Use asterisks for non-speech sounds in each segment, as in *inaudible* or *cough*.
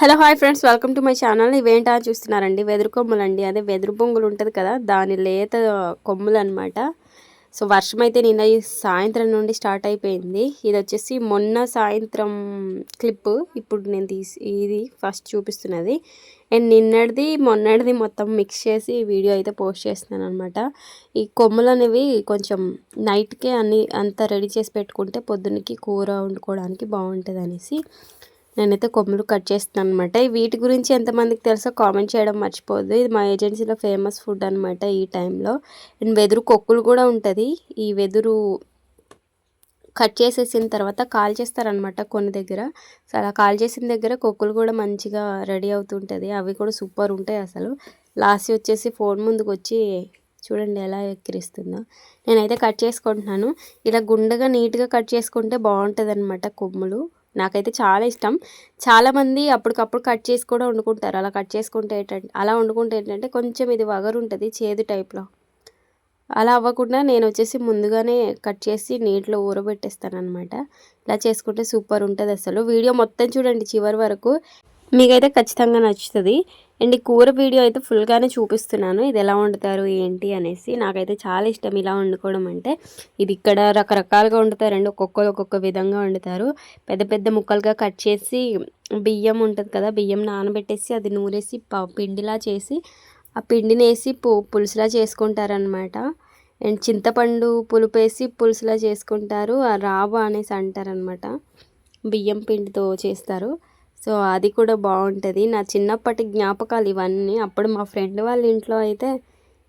Hello hi friends. Welcome to my channel. ఇవేంటా చూస్తున్నారండి? వెదురు కొమ్ములు అండి అదే వెదురు బొంగులు ఉంటుంది కదా దాని లేత కొమ్ములు అనమాట సో వర్షం అయితే నిన్న ఈ సాయంత్రం నుండి స్టార్ట్ అయిపోయింది. ఇది వచ్చేసి మొన్న సాయంత్రం క్లిప్ ఇప్పుడు నేను తీసి ఇది ఫస్ట్ చూపిస్తున్నది. అండ్ నిన్నటిది మొన్నటిది మొత్తం మిక్స్ చేసి వీడియో అయితే పోస్ట్ చేస్తున్నాను అనమాట ఈ కొమ్ములు అనేవి కొంచెం నైట్కే అన్ని అంతా రెడీ చేసి పెట్టుకుంటే పొద్దున్నకి కూర వండుకోవడానికి బాగుంటుంది అనేసి నేనైతే కొమ్ములు కట్ చేస్తున్నాను అనమాట వీటి గురించి ఎంతమందికి తెలుసో కామెంట్ చేయడం మర్చిపోద్దు ఇది మా ఏజెన్సీలో ఫేమస్ ఫుడ్ అనమాట ఈ టైంలో. అండ్ వెదురు కొక్కులు కూడా ఉంటుంది. ఈ వెదురు కట్ చేసేసిన తర్వాత కాల్ చేస్తారనమాట కొన్ని దగ్గర. సో అలా కాల్ చేసిన దగ్గర కొక్కులు కూడా మంచిగా రెడీ అవుతుంటుంది. అవి కూడా సూపర్ ఉంటాయి అసలు. లాస్ట్ వచ్చేసి ఫోన్ ముందుకు వచ్చి చూడండి ఎలా ఎక్కిరిస్తుందో. నేనైతే కట్ చేసుకుంటున్నాను. ఇలా గుండెగా నీట్గా కట్ చేసుకుంటే బాగుంటుంది అనమాట కొమ్ములు. నాకైతే చాలా ఇష్టం. చాలామంది అప్పటికప్పుడు కట్ చేసి కూడా వండుకుంటారు. అలా కట్ చేసుకుంటే ఏంటంటే అలా వండుకుంటే ఏంటంటే కొంచెం ఇది వగరు ఉంటుంది చేదు టైప్లో. అలా అవ్వకుండా నేను వచ్చేసి ముందుగానే కట్ చేసి నీటిలో ఊరబెట్టేస్తాను అనమాట ఇలా చేసుకుంటే సూపర్ ఉంటుంది అసలు వీడియో మొత్తం చూడండి చివరి వరకు. మీకైతే ఖచ్చితంగా నచ్చుతుంది. అండ్ ఈ కూర వీడియో అయితే ఫుల్గానే చూపిస్తున్నాను. ఇది ఎలా వండుతారు ఏంటి అనేసి నాకైతే చాలా ఇష్టం ఇలా వండుకోవడం అంటే. ఇది ఇక్కడ రకరకాలుగా వండుతారండి ఒక్కొక్కరు ఒక్కొక్క విధంగా వండుతారు. పెద్ద పెద్ద ముక్కలుగా కట్ చేసి బియ్యం ఉంటుంది కదా బియ్యం నానబెట్టేసి అది నూరేసి పిండిలా చేసి ఆ పిండిని వేసి పు పులుసులా చేసుకుంటారనమాట అండ్ చింతపండు పులుపేసి పులుసులా చేసుకుంటారు. ఆ రావు అనేసి అంటారనమాట బియ్యం పిండితో చేస్తారు. సో అది కూడా బాగుంటుంది. నా చిన్నప్పటి జ్ఞాపకాలు ఇవన్నీ. అప్పుడు మా ఫ్రెండ్ వాళ్ళ ఇంట్లో అయితే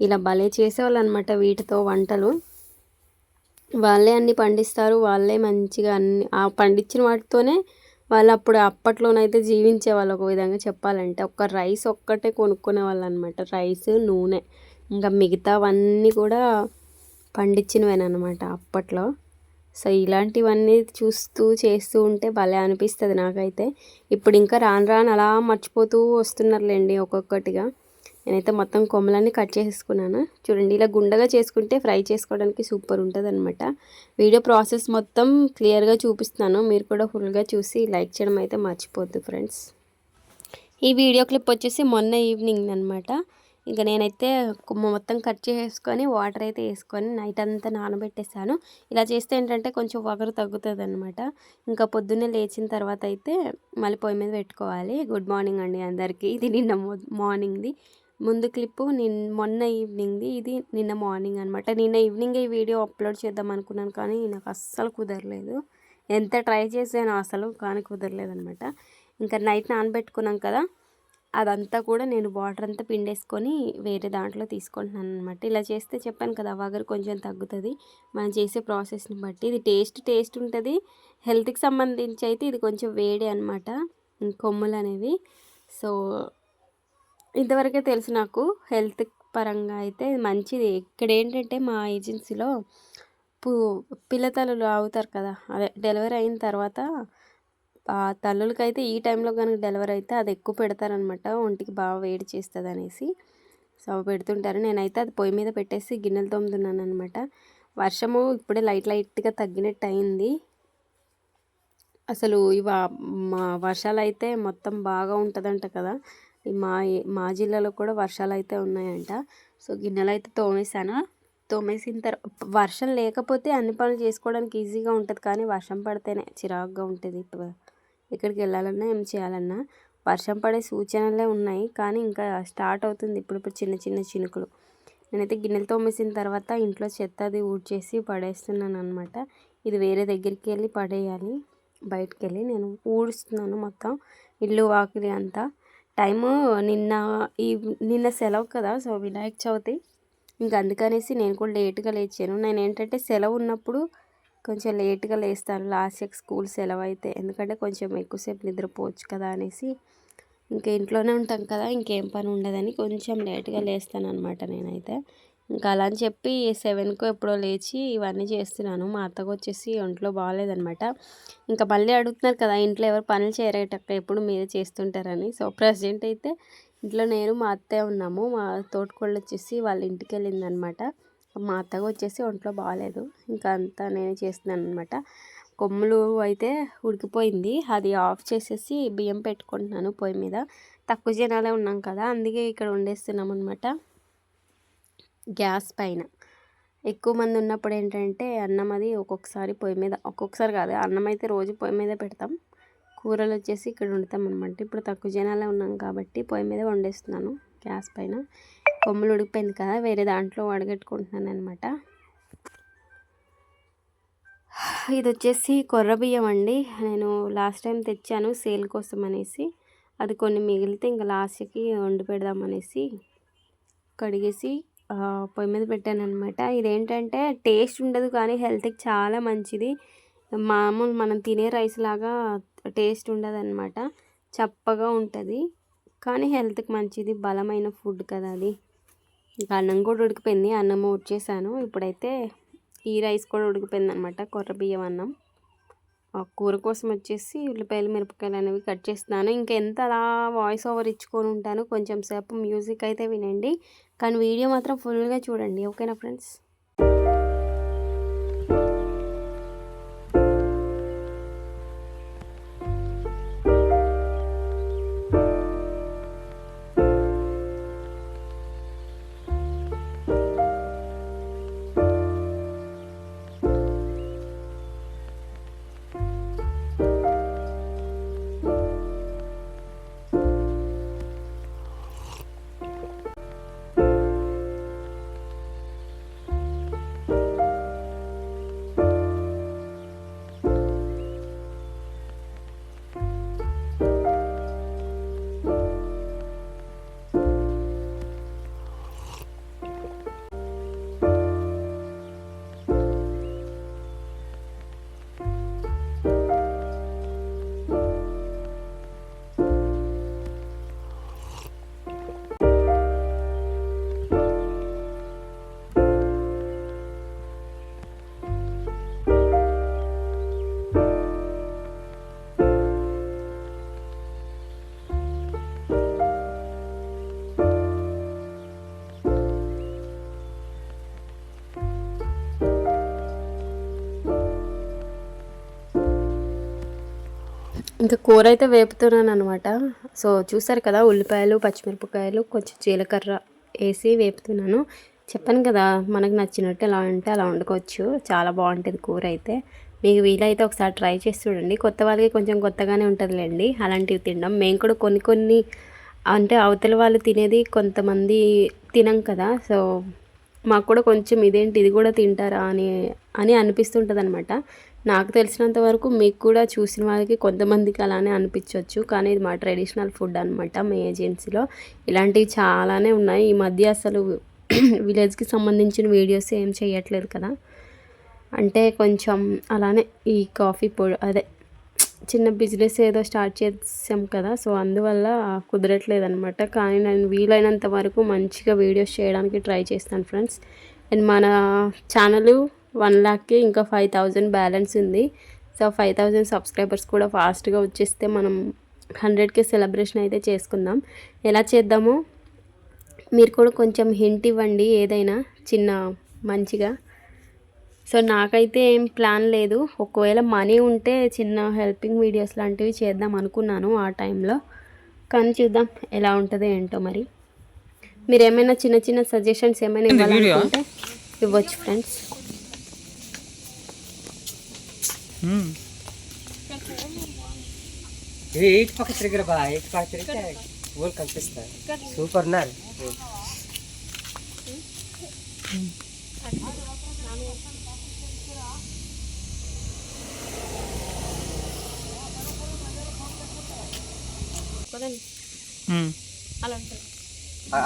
ఇలా భలే చేసేవాళ్ళు అనమాట వీటితో వంటలు. వాళ్ళే అన్ని పండిస్తారు. వాళ్ళే మంచిగా అన్ని ఆ పండించిన వాటితోనే వాళ్ళు అప్పుడు అప్పట్లోనైతే జీవించే వాళ్ళు ఒక విధంగా చెప్పాలంటే. ఒక్క రైస్ ఒక్కటే కొనుక్కునే వాళ్ళు అనమాట రైస్ నూనె ఇంకా మిగతావన్నీ కూడా పండించినవేనమాట అప్పట్లో. సో ఇలాంటివన్నీ చూస్తూ చేస్తూ ఉంటే భలే అనిపిస్తుంది నాకైతే. ఇప్పుడు ఇంకా రాను రాను అలా మర్చిపోతూ వస్తున్నారులేండి ఒక్కొక్కటిగా. నేనైతే మొత్తం కొమ్మలన్నీ కట్ చేసుకున్నాను చూడండి ఇలా గుండగా చేసుకుంటే ఫ్రై చేసుకోవడానికి సూపర్ ఉంటుంది అనమాట వీడియో ప్రాసెస్ మొత్తం క్లియర్గా చూపిస్తున్నాను. మీరు కూడా ఫుల్గా చూసి లైక్ చేయడం అయితే మర్చిపోద్దు ఫ్రెండ్స్. ఈ వీడియో క్లిప్ వచ్చేసి మొన్న ఈవినింగ్ అనమాట ఇంకా నేనైతే మొత్తం కట్ చేసుకొని వాటర్ అయితే వేసుకొని నైట్ అంతా నానబెట్టేసాను ఇలా చేస్తే ఏంటంటే కొంచెం వగరు తగ్గుతుంది అనమాట ఇంకా పొద్దున్నే లేచిన తర్వాత అయితే మళ్ళీ పొయ్యి మీద పెట్టుకోవాలి. గుడ్ మార్నింగ్ అండి అందరికీ. ఇది నిన్న మార్నింగ్ది. ముందు క్లిప్పు నిన్ మొన్న ఈవినింగ్ది. ఇది నిన్న మార్నింగ్ అనమాట నిన్న ఈవినింగ్ ఈ వీడియో అప్లోడ్ చేద్దాం అనుకున్నాను కానీ నాకు అస్సలు కుదరలేదు. ఎంత ట్రై చేసాను అసలు కానీ కుదరలేదు అనమాట ఇంకా నైట్ నానబెట్టుకున్నాం కదా అదంతా కూడా నేను వాటర్ అంతా పిండేసుకొని వేరే దాంట్లో తీసుకుంటున్నాను అనమాట ఇలా చేస్తే చెప్పాను కదా వగరు కొంచెం తగ్గుతుంది. మనం చేసే ప్రాసెస్ని బట్టి ఇది టేస్ట్ టేస్ట్ ఉంటుంది. హెల్త్కి సంబంధించి అయితే ఇది కొంచెం వేడి అనమాట కొమ్ములు అనేవి. సో ఇంతవరకే తెలుసు నాకు హెల్త్ పరంగా అయితే మంచిది. ఇక్కడ ఏంటంటే మా ఏజెన్సీలో పు పిల్లతల్లులు అవుతారు కదా అదే డెలివరీ అయిన తర్వాత తల్లులకైతే ఈ టైంలో కనుక డెలివరీ అయితే అది ఎక్కువ పెడతారనమాట. ఒంటికి బాగా వేడి చేస్తుంది అనేసి సో పెడుతుంటారు. నేనైతే అది పొయ్యి మీద పెట్టేసి గిన్నెలు తోముతున్నాను అనమాట వర్షము ఇప్పుడే లైట్ లైట్గా తగ్గినట్టు అయింది అసలు ఇవ మా వర్షాలు అయితే మొత్తం బాగా ఉంటుందంట కదా. మా మా జిల్లాలో కూడా వర్షాలు అయితే ఉన్నాయంట. సో గిన్నెలు అయితే తోమేశాను. తోమేసిన తర్వాత వర్షం లేకపోతే అన్ని పనులు చేసుకోవడానికి ఈజీగా ఉంటుంది కానీ వర్షం పడితేనే చిరాకుగా ఉంటుంది ఎక్కడికి వెళ్ళాలన్నా ఏం చేయాలన్నా వర్షం పడే సూచనలే ఉన్నాయి. కానీ ఇంకా స్టార్ట్ అవుతుంది ఇప్పుడు ఇప్పుడు చిన్న చిన్న చినుకులు. నేనైతే గిన్నెలు తోమేసిన తర్వాత ఇంట్లో చెత్త అది ఊడ్చేసి పడేస్తున్నాను అనమాట ఇది వేరే దగ్గరికి వెళ్ళి పడేయాలి. బయటకు వెళ్ళి నేను ఊడుస్తున్నాను మొత్తం ఇల్లు వాకిలి అంతా. టైము నిన్న ఈ నిన్న సెలవు కదా సో వినాయక చవితి. ఇంకా అందుకనేసి నేను కూడా లేట్గా లేచాను. నేను ఏంటంటే సెలవు ఉన్నప్పుడు కొంచెం లేట్గా లేస్తాను. లాస్ట్ ఇయర్ స్కూల్ సెలవు అయితే ఎందుకంటే కొంచెం ఎక్కువసేపు నిద్రపోవచ్చు కదా అనేసి. ఇంకా ఇంట్లోనే ఉంటాం కదా ఇంకేం పని ఉండదని కొంచెం లేట్గా లేస్తాను అనమాట నేనైతే. ఇంకా అలా అని చెప్పి సెవెన్కు ఎప్పుడో లేచి ఇవన్నీ చేస్తున్నాను. మా అత్తకు వచ్చేసి ఒంట్లో బాగాలేదనమాట ఇంకా మళ్ళీ అడుగుతున్నారు కదా ఇంట్లో ఎవరు పనులు చేయరేటక్క ఎప్పుడు మీరే చేస్తుంటారని. సో ప్రజెంట్ అయితే ఇంట్లో నేను మా అత్తే ఉన్నాము. మా తోటకోళ్ళు వచ్చేసి వాళ్ళ ఇంటికి వెళ్ళిందనమాట మా అత్తగా వచ్చేసి ఒంట్లో బాగాలేదు ఇంకా అంతా నేనే చేస్తున్నాను అనమాట కొమ్ములు అయితే ఉడికిపోయింది. అది ఆఫ్ చేసేసి బియ్యం పెట్టుకుంటున్నాను పొయ్యి మీద. తక్కువ జనాలే ఉన్నాం కదా అందుకే ఇక్కడ వండేస్తున్నాం అనమాట గ్యాస్ పైన. ఎక్కువ మంది ఉన్నప్పుడు ఏంటంటే అన్నం అది ఒక్కొక్కసారి పొయ్యి మీద ఒక్కొక్కసారి కాదు అన్నం అయితే రోజు పొయ్యి మీద పెడతాం. కూరలు వచ్చేసి ఇక్కడ వండుతాం అనమాట ఇప్పుడు తక్కువ జనాలే ఉన్నాం కాబట్టి పొయ్యి మీద వండేస్తున్నాను గ్యాస్ పైన. కొమ్ములు ఉడికిపోయింది కదా వేరే దాంట్లో వడగట్టుకుంటున్నాను అనమాట ఇది వచ్చేసి కొర్ర బియ్యం అండి. నేను లాస్ట్ టైం తెచ్చాను సేల్ కోసం అనేసి. అది కొన్ని మిగిలితే ఇంకా లాస్ట్కి వండి పెడదాం అనేసి కడిగేసి పొయ్యి మీద పెట్టాను అనమాట ఇదేంటంటే టేస్ట్ ఉండదు కానీ హెల్త్కి చాలా మంచిది. మామూలు మనం తినే రైస్ లాగా టేస్ట్ ఉండదు అనమాట చప్పగా ఉంటుంది. కానీ హెల్త్కి మంచిది బలమైన ఫుడ్ కదా అది. ఇంకా అన్నం కూడా ఉడికిపోయింది. అన్నం వచ్చేసాను ఇప్పుడైతే ఈ రైస్ కూడా ఉడికిపోయింది అనమాట కొర్ర బియ్యం అన్నం. ఆ కూర కోసం వచ్చేసి ఉల్లిపాయలు మిరపకాయలు అనేవి కట్ చేస్తున్నాను. ఇంకా ఎంత అలా వాయిస్ ఓవర్ ఇచ్చుకొని ఉంటాను కొంచెం సేపు మ్యూజిక్ అయితే వినండి. కానీ వీడియో మాత్రం ఫుల్గా చూడండి. ఓకేనా ఫ్రెండ్స్ ఇంకా కూర అయితే వేపుతున్నాను అనమాట సో చూసారు కదా ఉల్లిపాయలు పచ్చిమిరపకాయలు కొంచెం జీలకర్ర వేసి వేపుతున్నాను. చెప్పాను కదా మనకు నచ్చినట్టు ఎలా అంటే అలా వండుకోవచ్చు. చాలా బాగుంటుంది కూర అయితే. మీకు వీలైతే ఒకసారి ట్రై చేసి చూడండి. కొత్త వాళ్ళకి కొంచెం కొత్తగానే ఉంటుందిలేండి. అలాంటివి తినడం. మేము కూడా కొన్ని కొన్ని అంటే అవతల వాళ్ళు తినేది కొంతమంది తినం కదా. సో మాకు కూడా కొంచెం ఇదేంటి ఇది కూడా తింటారా అని అని అనిపిస్తుంటుంది అనమాట నాకు తెలిసినంత వరకు మీకు కూడా చూసిన వాళ్ళకి కొంతమందికి అలానే అనిపించవచ్చు కానీ ఇది మా ట్రెడిషనల్ ఫుడ్ అనమాట మా ఏజెన్సీలో. ఇలాంటివి చాలానే ఉన్నాయి. ఈ మధ్య అసలు *clears throat* విలేజ్కి సంబంధించిన వీడియోస్ ఏం చేయట్లేదు కదా. అంటే కొంచెం అలానే ఈ కాఫీ పొడి అదే చిన్న బిజినెస్ ఏదో స్టార్ట్ చేసాం కదా. సో అందువల్ల కుదరట్లేదు అనమాట కానీ నేను వీలైనంత వరకు మంచిగా వీడియోస్ చేయడానికి ట్రై చేస్తాను ఫ్రెండ్స్. అండ్ మన ఛానల్ వన్ ల్యాక్కి ఇంకా ఫైవ్ థౌజండ్ బ్యాలెన్స్ ఉంది. సో ఫైవ్ థౌజండ్ సబ్స్క్రైబర్స్ కూడా ఫాస్ట్గా వచ్చేస్తే మనం హండ్రెడ్కి సెలబ్రేషన్ అయితే చేసుకుందాం. ఎలా చేద్దామో మీరు కూడా కొంచెం హింట్ ఇవ్వండి ఏదైనా చిన్న మంచిగా. సో నాకైతే ఏం ప్లాన్ లేదు. ఒకవేళ మనీ ఉంటే చిన్న హెల్పింగ్ వీడియోస్ లాంటివి చేద్దాం అనుకున్నాను ఆ టైంలో. కానీ చూద్దాం ఎలా ఉంటుందో ఏంటో మరి. మీరు ఏమైనా చిన్న చిన్న సజెషన్స్ ఏమైనా ఇవ్వాలనుకుంటే ఇవ్వచ్చు ఫ్రెండ్స్. ఇది ఎయిట్ పక్క తిరిగిర బా ఎయిట్ పక్క తిరిగితే ఊరు కనిపిస్తారు సూపర్ ఉన్నారు.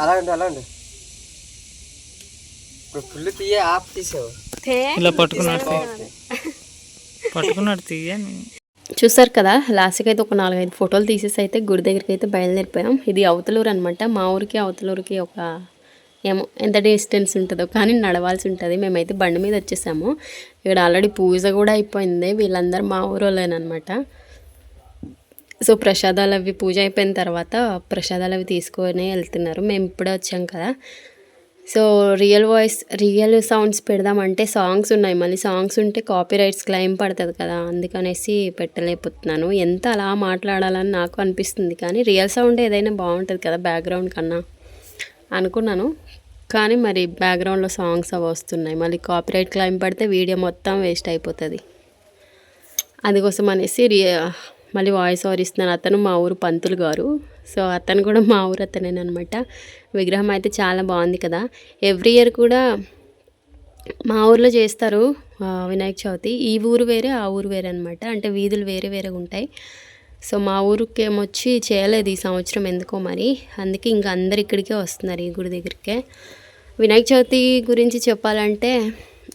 అలా ఉండు అలా ఉండు. ఇప్పుడు ఫుల్ తీయ ఆఫ్ తీసావు. ఇలా పట్టుకున్నాడు పట్టుకున్నాడు తీయని చూసారు కదా లాస్ట్కి అయితే ఒక నాలుగైదు ఫోటోలు తీసేసి అయితే గుడి దగ్గరికి అయితే బయలుదేరిపోయాం. ఇది అవతలూరు అనమాట మా ఊరికి అవతలూరికి ఒక ఏమో ఎంత డిస్టెన్స్ ఉంటుందో కానీ నడవాల్సి ఉంటుంది. మేమైతే బండి మీద వచ్చేసాము. ఇక్కడ ఆల్రెడీ పూజ కూడా అయిపోయింది. వీళ్ళందరూ మా ఊరోళ్ళేనమాట సో ప్రసాదాలు అవి పూజ అయిపోయిన తర్వాత ప్రసాదాలు అవి తీసుకొని వెళ్తున్నారు. మేము ఇప్పుడే వచ్చాం కదా. So real voice real sounds పెడదామంటే songs ఉన్నాయి. మళ్ళీ సాంగ్స్ ఉంటే కాపీ రైట్స్ క్లైమ్ పడుతుంది కదా అందుకనేసి పెట్టలేకపోతున్నాను. ఎంత అలా మాట్లాడాలని నాకు అనిపిస్తుంది కానీ రియల్ సౌండ్ ఏదైనా బాగుంటుంది కదా బ్యాక్గ్రౌండ్ కన్నా అనుకున్నాను. కానీ మరి బ్యాక్గ్రౌండ్లో సాంగ్స్ అవి వస్తున్నాయి. మళ్ళీ కాపీరైట్ క్లైమ్ పడితే వీడియో మొత్తం వేస్ట్ అయిపోతుంది. అందుకోసం అనేసి రి- మళ్ళీ వాయిస్ ఓవర్ ఇస్తున్నాను. అతను మా ఊరు పంతులు గారు. సో అతను కూడా మా ఊరు అతనేనమాట విగ్రహం అయితే చాలా బాగుంది కదా. ఎవ్రీ ఇయర్ కూడా మా ఊర్లో చేస్తారు వినాయక చవితి. ఈ ఊరు వేరే ఆ ఊరు వేరే అనమాట అంటే వీధులు వేరే వేరేగా ఉంటాయి. సో మా ఊరికేమొచ్చి చేయలేదు ఈ సంవత్సరం ఎందుకో మరి. అందుకే ఇంకా అందరు ఇక్కడికే వస్తున్నారు ఈ గుడి దగ్గరికే. వినాయక చవితి గురించి చెప్పాలంటే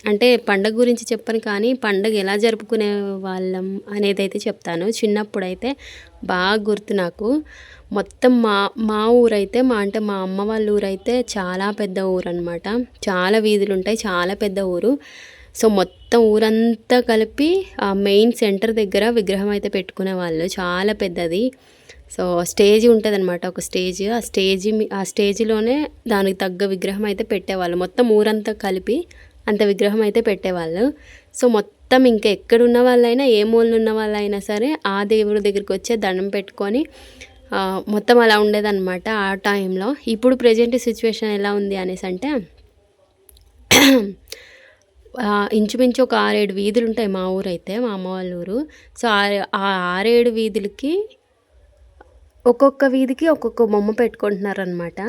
అంటే పండగ గురించి చెప్పను కానీ పండగ ఎలా జరుపుకునే వాళ్ళం అనేది అయితే చెప్తాను. చిన్నప్పుడు అయితే బాగా గుర్తు నాకు. మొత్తం మా మా ఊరైతే మా అంటే మా అమ్మ వాళ్ళ ఊరైతే చాలా పెద్ద ఊరు అనమాట చాలా వీధులు ఉంటాయి చాలా పెద్ద ఊరు. సో మొత్తం ఊరంతా కలిపి ఆ మెయిన్ సెంటర్ దగ్గర విగ్రహం అయితే పెట్టుకునే వాళ్ళు. చాలా పెద్దది. సో స్టేజ్ ఉంటుంది అనమాట ఒక స్టేజ్. ఆ స్టేజ్ ఆ స్టేజ్లోనే దానికి తగ్గ విగ్రహం అయితే పెట్టేవాళ్ళు. మొత్తం ఊరంతా కలిపి అంత విగ్రహం అయితే పెట్టేవాళ్ళు. సో మొత్తం ఇంకా ఎక్కడున్న వాళ్ళైనా ఏ మూలన ఉన్న వాళ్ళైనా సరే ఆ దేవుడి దగ్గరికి వచ్చే దండం పెట్టుకొని మొత్తం అలా ఉండేదన్నమాట ఆ టైంలో. ఇప్పుడు ప్రజెంట్ సిచ్యువేషన్ ఎలా ఉంది అనేసి అంటే ఇంచుమించు ఒక ఆరేడు వీధులు ఉంటాయి మా ఊరు అయితే మా అమ్మ వాళ్ళ ఊరు. సో ఆ- ఆ ఆరేడు వీధులకి ఒక్కొక్క వీధికి ఒక్కొక్క బొమ్మ పెట్టుకుంటున్నారు అనమాట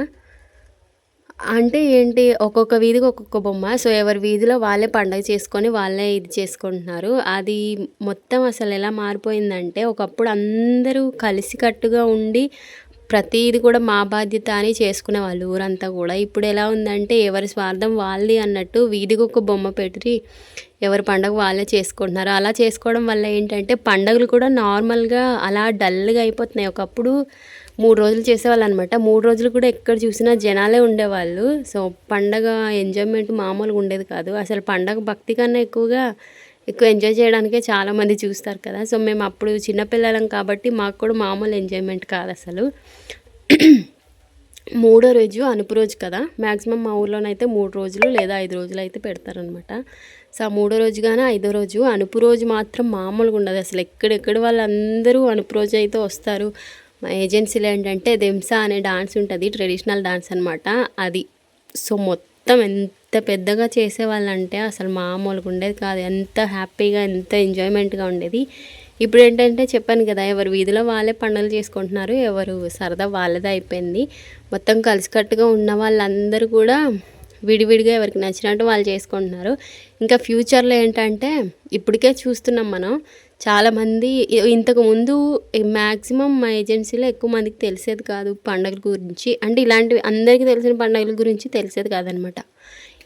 అంటే ఏంటి ఒక్కొక్క వీధికి ఒక్కొక్క బొమ్మ. సో ఎవరి వీధిలో వాళ్ళే పండగ చేసుకొని వాళ్ళే ఇది చేసుకుంటున్నారు. అది మొత్తం అసలు ఎలా మారిపోయిందంటే ఒకప్పుడు అందరూ కలిసికట్టుగా ఉండి ప్రతిది కూడా మా బాధ్యత అని చేసుకునే వాళ్ళు ఊరంతా కూడా. ఇప్పుడు ఎలా ఉందంటే ఎవరి స్వార్థం వాళ్ళది అన్నట్టు వీధికి ఒక బొమ్మ పెట్టి ఎవరి పండగ వాళ్ళే చేసుకుంటున్నారు. అలా చేసుకోవడం వల్ల ఏంటంటే పండగలు కూడా నార్మల్గా అలా డల్గా అయిపోతున్నాయి. ఒకప్పుడు మూడు రోజులు చేసేవాళ్ళు అనమాట మూడు రోజులు కూడా ఎక్కడ చూసినా జనాలే ఉండేవాళ్ళు. సో పండగ ఎంజాయ్మెంట్ మామూలుగా ఉండేది కాదు. అసలు పండగ భక్తి కన్నా ఎక్కువగా ఎక్కువ ఎంజాయ్ చేయడానికే చాలామంది చూస్తారు కదా. సో మేము అప్పుడు చిన్నపిల్లలం కాబట్టి మాకు కూడా మామూలు ఎంజాయ్మెంట్ కాదు అసలు. మూడో రోజు అనుపు రోజు కదా. మ్యాక్సిమం మా ఊర్లోనైతే మూడు రోజులు లేదా ఐదు రోజులు అయితే పెడతారనమాట. సో ఆ మూడో రోజు కానీ ఐదో రోజు అనుపు రోజు మాత్రం మామూలుగా ఉండదు. అసలు ఎక్కడెక్కడ వాళ్ళందరూ అనుపు రోజు అయితే వస్తారు. మా ఏజెన్సీలో ఏంటంటే దెంసా అనే డాన్స్ ఉంటుంది ట్రెడిషనల్ డాన్స్ అనమాట అది సో మొత్తం ఎంత పెద్దగా చేసేవాళ్ళంటే అసలు మామూలుగా ఉండేది కాదు. ఎంత హ్యాపీగా ఎంత ఎంజాయ్మెంట్గా ఉండేది. ఇప్పుడు ఏంటంటే చెప్పాను కదా ఎవరు వీధిలో వాళ్ళే పండుగలు చేసుకుంటున్నారు ఎవరు సరదా వాళ్ళదే అయిపోయింది. మొత్తం కలిసికట్టుగా ఉన్న వాళ్ళందరూ కూడా విడివిడిగా ఎవరికి నచ్చినట్టు వాళ్ళు చేసుకుంటున్నారు. ఇంకా ఫ్యూచర్లో ఏంటంటే ఇప్పటికే చూస్తున్నాం మనం. చాలామంది ఇంతకుముందు ఇంతకు ముందు మ్యాక్సిమం మా ఏజెన్సీలో ఎక్కువ మందికి తెలిసేది కాదు పండుగల గురించి. అంటే ఇలాంటివి అందరికీ తెలిసిన పండుగల గురించి తెలిసేది కాదనమాట.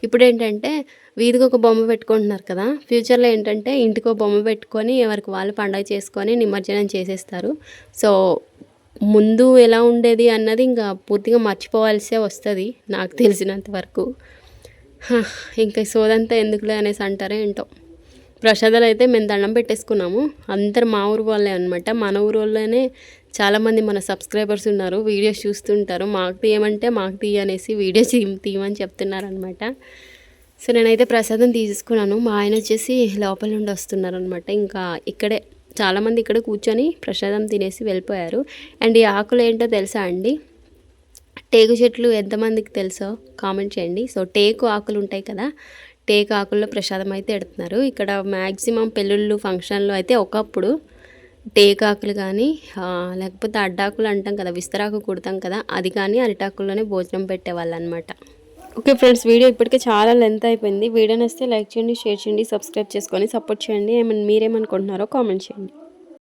ఇప్పుడు ఏంటంటే వీధికి ఒక బొమ్మ పెట్టుకుంటున్నారు కదా. ఫ్యూచర్లో ఏంటంటే ఇంటికి ఒక బొమ్మ పెట్టుకొని ఎవరికి వాళ్ళు పండగ చేసుకొని నిమజ్జనం చేసేస్తారు. సో ముందు ఎలా ఉండేది అన్నది ఇంకా పూర్తిగా మర్చిపోవాల్సే వస్తుంది నాకు తెలిసినంత వరకు. ఇంకా ఈ సోదంతా ఎందుకులే అనేసి అంటారే ఏంటో. ప్రసాదాలు అయితే మేము దండం పెట్టేసుకున్నాము. అందరు మా ఊరు వాళ్ళే అనమాట మన ఊరు వాళ్ళనే చాలామంది మన సబ్స్క్రైబర్స్ ఉన్నారు వీడియోస్ చూస్తుంటారు. మాకు తీయమంటే మాకు తీయ అనేసి వీడియోస్ *laughs* తీయమని చెప్తున్నారనమాట సో నేనైతే ప్రసాదం తీసుకున్నాను మా ఆయన వచ్చేసి లోపల నుండి వస్తున్నారు అనమాట ఇంకా ఇక్కడే చాలామంది ఇక్కడ కూర్చొని ప్రసాదం తినేసి వెళ్ళిపోయారు. అండ్ ఈ ఆకులు ఏంటో తెలుసా అండి? టేకు చెట్లు ఎంతమందికి తెలుసో కామెంట్ చేయండి. సో టేకు ఆకులు ఉంటాయి కదా టేకు ఆకుల్లో ప్రసాదం అయితే ఎడుతున్నారు ఇక్కడ మ్యాక్సిమం పెళ్ళిళ్ళు ఫంక్షన్లు అయితే ఒకప్పుడు టేకాకులు కానీ లేకపోతే అడ్డాకులు అంటాం కదా విస్తరాకు కుడతాం కదా అది కానీ అరిటాకుల్లోనే భోజనం పెట్టేవాళ్ళు అనమాట ఓకే ఫ్రెండ్స్ వీడియో ఇప్పటికే చాలా లెంత్ అయిపోయింది. వీడియో నచ్చితే లైక్ చేయండి షేర్ చేయండి సబ్స్క్రైబ్ చేసుకొని సపోర్ట్ చేయండి. ఏమన్నా మీరేమనుకుంటున్నారో కామెంట్ చేయండి.